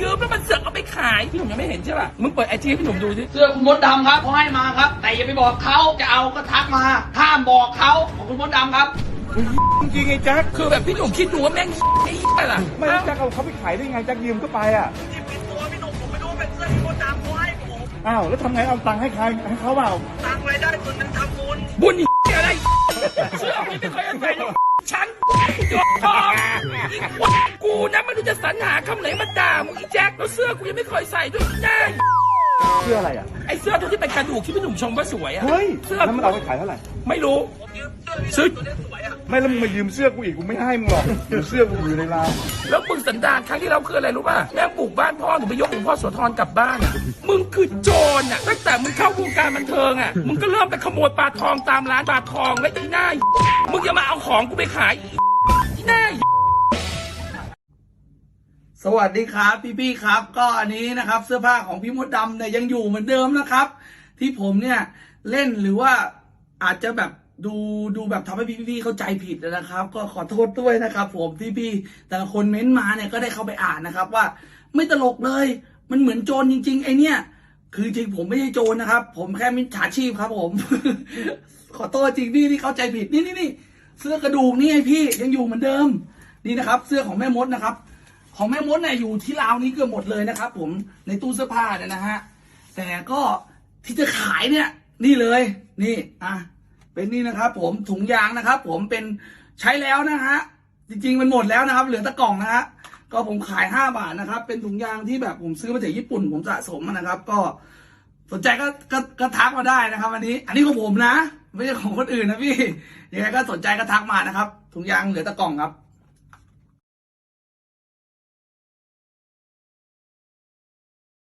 ยืมแล้วมันเสือกเอาไปขายพี่หนุ่มยังไม่เห็นใช่ป่ะมึงเปิดไอจีให้พี่หนุ่มดูสิเสื้อคุณมดดำครับเขาให้มาครับ แต่อย่าไปบอกเขาจะเอาก็ทักมาห้ามบอกเขาของคุณมดดำครับจริงๆไอ้แจ็คคือแบบพี่หนุ่มคิดดูว่าแม่งไอ้ไปล่ะไม่รู้แจ็คเอาเขาไปขายได้ไงแจ็คยืมก็ไปอะนี่เป็นตัวพี่หนุ่มผมไม่รู้เป็นเสื้อที่มดดำเขาให้ผมอ้าวแล้วทำไงเอาตังค์ให้ใครให้เขาเปล่าตังรายได้ส่วนหนึ่งทำบุญบุญอะไรเชื่อกูไม่เคยเอาใส่เลยฉันยกทองอีกวกูนะไม่รู้จะสรรหาคำไหนมาด่ามึงอี แจ็คแล้วเสื้อกูยังไม่เคยใส่ด้วยหน้าเสื้ออะไรอะ ไอ้เสื้อตัวที่เป็นกระดูกที่พี่หนุ่มชมว่าสวยอะเฮ้ยเสื้อแล้วมันเอาไปขายเท่าไหร่ ไม่รู้ผมยืมเสื้อพี่ซื้อตัวนี้สวยอะไม่แล้วมึงมายืมเสื้อกูอีกกูไม่ให้มึงหรอกเดี๋ยวเสื้อกูอยู่ในราวแล้วมึงสันดานครั้งที่เราคืออะไรรู้ป่ะแม่งปลูกบ้านพ่อหนูไปยกหลวงพ่อโสธรกลับบ้านอะมึงคือโจรอะตั้งแต่มึงเข้าวงการบันเทิงอะมึงก็เริ่มไปขโมยปลาทองตามร้านปลาทองและอีหน้ามึงอย่ามาเอาของกูไปขายอีหน้า สวัสดีครับพี่ๆครับ ก็อันนี้นะครับ เสื้อผ้าของพี่มดดำเนี่ยยังอยู่เหมือนเดิมนะครับ ที่ผมเนี่ยเล่นหรือว่าอาจจะแบบดูดูแบบทำให้พี่ๆเข้าใจผิดนะครับ ก็ขอโทษด้วยนะครับ ผมที่พี่แต่ละคนเม้นต์มาเนี่ยก็ได้เข้าไปอ่านนะครับ ว่าไม่ตลกเลย มันเหมือนโจรจริง ๆ ไอเนี่ย คือจริงผมไม่ใช่โจรนะครับ ผมแค่มิจฉาชีพครับผม ขอโทษจริงพี่ที่เข้าใจผิดนี่นี่นี่เสื้อกระดูกนี่ไงพี่ยังอยู่เหมือนเดิม นี่นะครับ เสื้อของแม่มดนะครับ ของแม่มดเนี่ยอยู่ที่ราวนี้เกือบหมดเลยนะครับ ผมในตู้เสื้อผ้าเนี่ยนะฮะแต่ก็ที่จะขายเนี่ย นี่เลยนี่อะเป็นนี่นะครับ ผมถุงยางนะครับ ผมเป็นใช้แล้วนะฮะจริงๆมันหมดแล้วนะครับ เหลือตะกล่องนะฮะก็ผมขายห้าบาทนะครับ เป็นถุงยางที่แบบผมซื้อมาจากญี่ปุ่น ผมสะสมนะครับ ก็สนใจก็ก็ก็ทักมาได้นะครับ อันนี้ อันนี้ของผมนะ ไม่ใช่ของคนอื่นนะพี่ยังไงก็สนใจก็ทักมานะครับถุงยางเหลือตะกล่องครับ